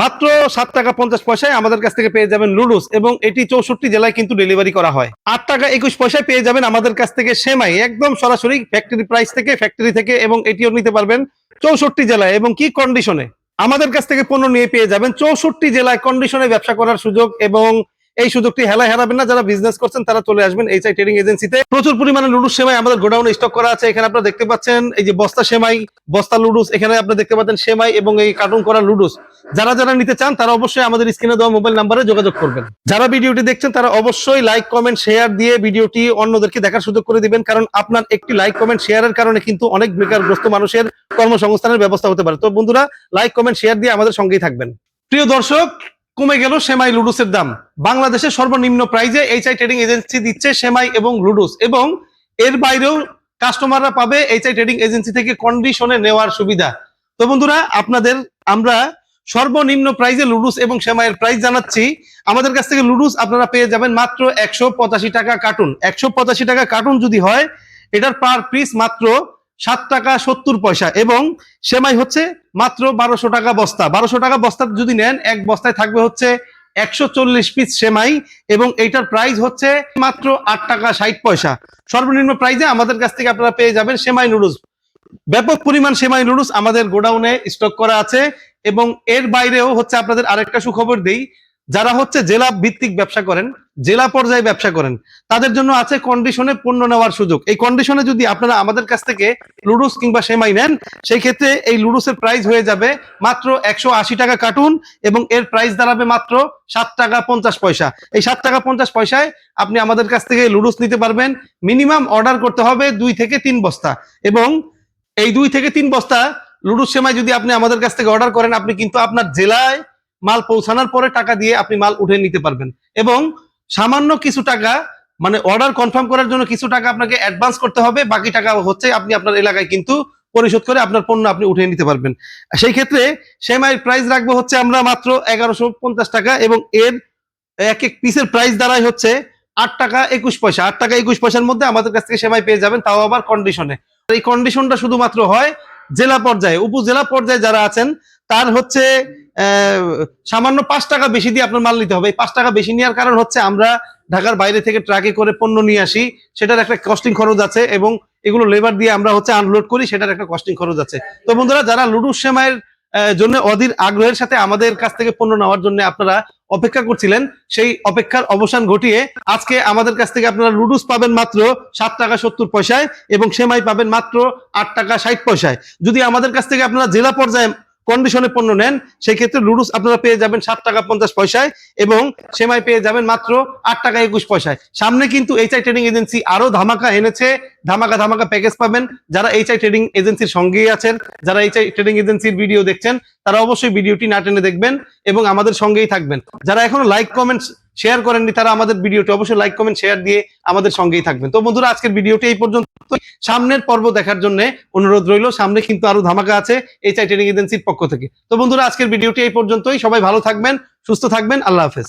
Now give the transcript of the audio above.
মাত্র সাত টাকা পঞ্চাশ পয়সায় আমাদের কাছ থেকে পেয়ে যাবেন লুডুস এবং এটি চৌষট্টি জেলায় কিন্তু ডেলিভারি করা হয়। আট টাকা একুশ পয়সায় পেয়ে যাবেন আমাদের কাছ থেকে সেমাই, একদম সরাসরি ফ্যাক্টরি প্রাইস থেকে ফ্যাক্টরি থেকে এবং এটিও নিতে পারবেন চৌষট্টি জেলায় এবং কি কন্ডিশনে আমাদের কাছ থেকে পণ্য নিয়ে পেয়ে যাবেন চৌষট্টি জেলায় কন্ডিশনে ব্যবসা করার সুযোগ এবং এই সুযোগটি হেলা হেরাবেন না, যারা বিজনেস করছেন তারা চলে আসবেন এইচআই ট্রেডিং এজেন্সিতে প্রচুর পরিমাণে লুডুস সেমাই আমাদের গোডাউনে স্টক করা আছে, এখানে আপনারা দেখতে পাচ্ছেন এই যে বস্তা সেমাই, বস্তা লুডুস, এখানে আপনারা দেখতে পাচ্ছেন সেমাই এবং এই কার্টুন করা লুডুস। যারা যারা নিতে চান, তারা অবশ্যই আমাদের স্ক্রিনে দেওয়া মোবাইল নাম্বারে যোগাযোগ করবেন। যারা ভিডিওটি দেখছেন, তারা অবশ্যই লাইক কমেন্ট শেয়ার দিয়ে ভিডিওটি অন্যদেরকে দেখার সুযোগ করে দিবেন, কারণ আপনার একটি লাইক কমেন্ট শেয়ারের কারণে কিন্তু অনেক বেকারগ্রস্ত মানুষের কর্মসংস্থানের ব্যবস্থা হতে পারে। তো বন্ধুরা লাইক কমেন্ট শেয়ার দিয়ে আমাদের সঙ্গেই থাকবেন। প্রিয় দর্শক কমে গেল সেমাই লুডুসের দাম। বাংলাদেশের সর্বনিম্ন প্রাইজে এইচআই ট্রেডিং এজেন্সি দিচ্ছে সেমাই এবং লুডুস এবং এর বাইরেও কাস্টমাররা পাবে এইচআই ট্রেডিং এজেন্সি থেকে কন্ডিশনে নেওয়ার সুবিধা। তো বন্ধুরা, আপনাদের আমরা সর্বনিম্ন প্রাইজে লুডুস এবং সেমাইয়ের প্রাইস জানাচ্ছি। আমাদের কাছ থেকে লুডুস আপনারা পেয়ে যাবেন মাত্র একশো পঁচাশি টাকা কার্টুন। একশো পঁচাশি টাকা কার্টুন যদি হয়, এটার পার পিস মাত্র সাত টাকা সত্তর পয়সা এবং সেমাই হচ্ছে মাত্র বারোশো টাকা বস্তা। বারোশো টাকা বস্তা যদি নেন, এক বস্তায় থাকবে হচ্ছে একশো চল্লিশ পিস সেমাই এবং এইটার প্রাইস হচ্ছে মাত্র আট টাকা ষাট পয়সা। সর্বনিম্ন প্রাইজে আমাদের কাছ থেকে আপনারা পেয়ে যাবেন সেমাই নুডলস ব্যাপক পরিমাণ সেমাই নুডলস আমাদের গোডাউনে স্টক করা আছে এবং এর বাইরেও হচ্ছে আপনাদের আরেকটা সুখবর দেই। যারা হচ্ছে জেলা ভিত্তিক ব্যবসা করেন, জেলা পর্যায়ে ব্যবসা করেন, তাদের জন্য আছে কন্ডিশনে পণ্য নেওয়ার সুযোগ। এই কন্ডিশনে যদি আপনারা আমাদের কাছ থেকে লুডুস কিংবা সেমাই নেন, সেই ক্ষেত্রে এই লুডুসের প্রাইস হয়ে যাবে মাত্র একশো আশি টাকা কার্টুন এবং এর প্রাইস দাঁড়াবে মাত্র সাত টাকা পঞ্চাশ পয়সা। এই সাত টাকা পঞ্চাশ পয়সায় আপনি আমাদের কাছ থেকে লুডুস নিতে পারবেন। মিনিমাম অর্ডার করতে হবে দুই থেকে তিন বস্তা। এবং এই দুই থেকে তিন বস্তা লুডুস সেমাই যদি আপনি আমাদের কাছ থেকে অর্ডার করেন, আপনি কিন্তু আপনার জেলায় মাল পৌঁছানোর পরে টাকা দিয়ে আপনি মাল উঠে নিতে পারবেন। এবং সামান্য কিছু টাকা মানে অর্ডার কনফার্ম করার জন্য কিছু টাকা আপনাকে অ্যাডভান্স করতে হবে, বাকি টাকা হচ্ছে আপনি আপনার এলাকায় কিন্তু পরিশোধ করে আপনার পণ্য আপনি উঠে নিতে পারবেন। সেই ক্ষেত্রে সেমাইয়ের প্রাইস রাখব হচ্ছে আমরা মাত্র এগারোশো পঞ্চাশ টাকা এবং এর এক এক পিসের প্রাইস দ্বারাই হচ্ছে আট টাকা একুশ পয়সা। আট টাকা একুশ পয়সার মধ্যে আমাদের কাছ থেকে সেমাই পেয়ে যাবেন, তাও আবার কন্ডিশনে এই কন্ডিশনটা শুধুমাত্র হয় জেলা পর্যায়ে, উপজেলা পর্যায়ে যারা আছেন, তার হচ্ছে সামান্য পাঁচ টাকা বেশি দিয়ে আপনার মাল নিতে হবে। এই পাঁচ টাকা বেশি নেওয়ার কারণ হচ্ছে আমরা ঢাকার বাইরে থেকে ট্রাকে করে পণ্য নিয়ে আসি। সেটার একটা কস্টিং খরচ আছে এবং এগুলো লেবার দিয়ে আমরা হচ্ছে আনলোড করি, সেটার একটা কস্টিং খরচ আছে। তো বন্ধুরা, যারা লুডুস সেমাইয়ের জন্য অধীর আগ্রহের সাথে আমাদের কাছ থেকে পণ্য নেওয়ার জন্য আপনারা অপেক্ষা করছিলেন, সেই অপেক্ষার অবসান ঘটিয়ে আজকে আমাদের কাছ থেকে আপনারা লুডুস পাবেন মাত্র সাত টাকা সত্তর পয়সায় এবং সেমাই পাবেন মাত্র আট টাকা ষাট পয়সায়। যদি আমাদের কাছ থেকে আপনারা জেলা পর্যায়ে কন্ডিশনে পণ্য নেন সেই ক্ষেত্রে লুডুস আপনারা পেয়ে যাবেন সাত টাকা পঞ্চাশ পয়সায় এবং সেমাই পেয়ে যাবেন মাত্র আট টাকা একুশ পয়সায়। সামনে কিন্তু এইচআই ট্রেনিং এজেন্সি আরও ধামাকা এনেছে ধামাকা ধামাকা প্যাকেজ পাবেন। যারা এইচআই ট্রেডিং এজেন্সির সঙ্গেই আছেন, যারা এইচআই ট্রেডিং এজেন্সির ভিডিও দেখছেন, তারা অবশ্যই ভিডিওটি না টেনে দেখবেন এবং আমাদের সঙ্গেই থাকবেন। যারা এখনও লাইক কমেন্ট শেয়ার করেননি, তারা আমাদের ভিডিওটি অবশ্যই লাইক কমেন্ট শেয়ার দিয়ে আমাদের সঙ্গেই থাকবেন। তো বন্ধুরা, আজকের ভিডিওটি এই পর্যন্ত সামনের পর্ব দেখার জন্য অনুরোধ রইল, সামনে কিন্তু আরও ধামাকা আছে এইচআই ট্রেডিং এজেন্সির পক্ষ থেকে। তো বন্ধুরা, আজকের ভিডিওটি এই পর্যন্তই। সবাই ভালো থাকবেন, সুস্থ থাকবেন, আল্লাহ হাফেজ।